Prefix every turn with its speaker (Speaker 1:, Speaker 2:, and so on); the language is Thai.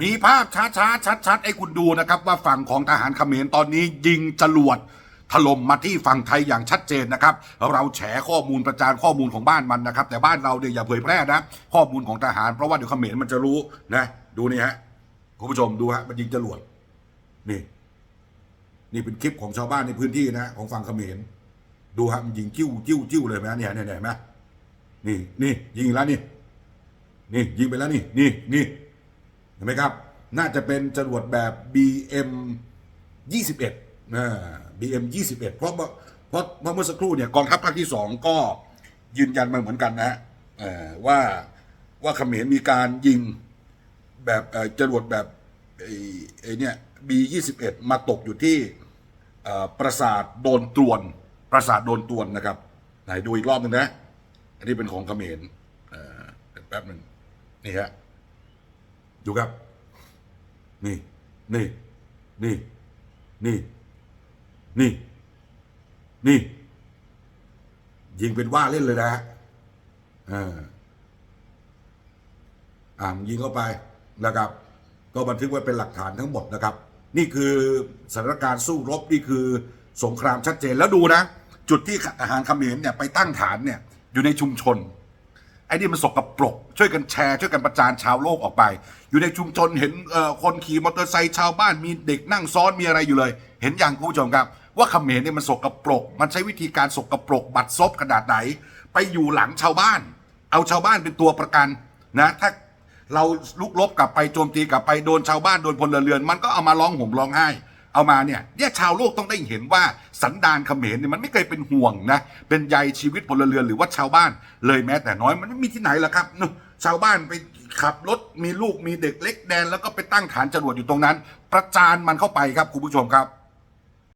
Speaker 1: มีภาพช้าๆชัดๆให้คุณดูนะครับว่าฝั่งของทหารเขมรตอนนี้ยิงจรวดถล่มมาที่ฝั่งไทยอย่างชัดเจนนะครับ เราแฉข้อมูลประจานข้อมูลของบ้านมันนะครับ แต่บ้านเราเนี่ยอย่าเผยแพร่นะ ข้อมูลของทหารเพราะว่าเดี๋ยวเขมรมันจะรู้นะดูนี่ฮะคุณผู้ชมดูฮะมันยิงจรวดนี่ นี่เป็นคลิปของชาวบ้านในพื้นที่นะ ของฝั่งเขมรดูฮะมันยิงจิ้วจิ้วจิ้วเลยไหมเนี่ยเนี่ยเนี่ยไหมนี่นี่ยิงแล้วนี่ นี่ยิงไปแล้วนี่นี่นี่ ห็นไหมครับ น่าจะเป็นจรวดแบบ BM 21นะ BM 21 เพราะว่าเพราะเพราะเมื่อสักครู่เนี่ยกองทัพภาคที่สองก็ยืนยันมาเหมือนกันนะฮะว่าว่าเขมรมีการยิงแบบจรวดแบบไอ้เนี่ย B 21มาตกอยู่ที่ปราสาทโดนตรวน ปราสาทโดนตรวนนะครับ ไหนดูอีกรอบหนึ่งนะ อันนี้เป็นของเขมรเอ่อแป๊บหนึ่งนี่ฮะ ดูครับ นี่ นี่ นี่ นี่ นี่ นี่ ยิงเป็นว่าเล่นเลยนะฮะอ่าอ่ายิงเข้าไปนะครับ ก็บันทึกไว้เป็นหลักฐานทั้งหมดนะครับ นี่คือสถานการณ์สู้รบนี่คือสงครามชัดเจนแล้วดูนะ จุดที่ทหารเขมรเนี่ยไปตั้งฐานเนี่ยอยู่ในชุมชน ไอ้นี่มันสกปรก ช่วยกันแชร์ ช่วยกันประจานชาวโลกออกไป อยู่ในชุมชนเห็นเอ่อคนขี่มอเตอร์ไซค์ชาวบ้านมีเด็กนั่งซ้อนมีอะไรอยู่เลย เห็นอย่างคุณผู้ชมครับ ว่าเขมรเนี่ยมันสกปรก มันใช้วิธีการสกปรก บัดซบขนาดไหน ไปอยู่หลังชาวบ้าน เอาชาวบ้านเป็นตัวประกันนะถ้าเราลุกลบกลับไปโจมตีกลับไปโดนชาวบ้านโดนพลเรือน มันก็เอามาร้องห่มร้องไห้ เอามาเนี่ยเนี่ยชาวโลกต้องได้เห็นว่าสันดานเขมรเนี่ยมันไม่เคยเป็นห่วงนะเป็นใยชีวิตพลเรือนหรือว่าชาวบ้านเลยแม้แต่น้อยมันไม่มีที่ไหนหรอกครับนู่นชาวบ้านไปขับรถมีลูกมีเด็กเล็กแดน แล้วก็ไปตั้งฐานจรวดอยู่ตรงนั้น ประจานมันเข้าไปครับคุณผู้ชมครับ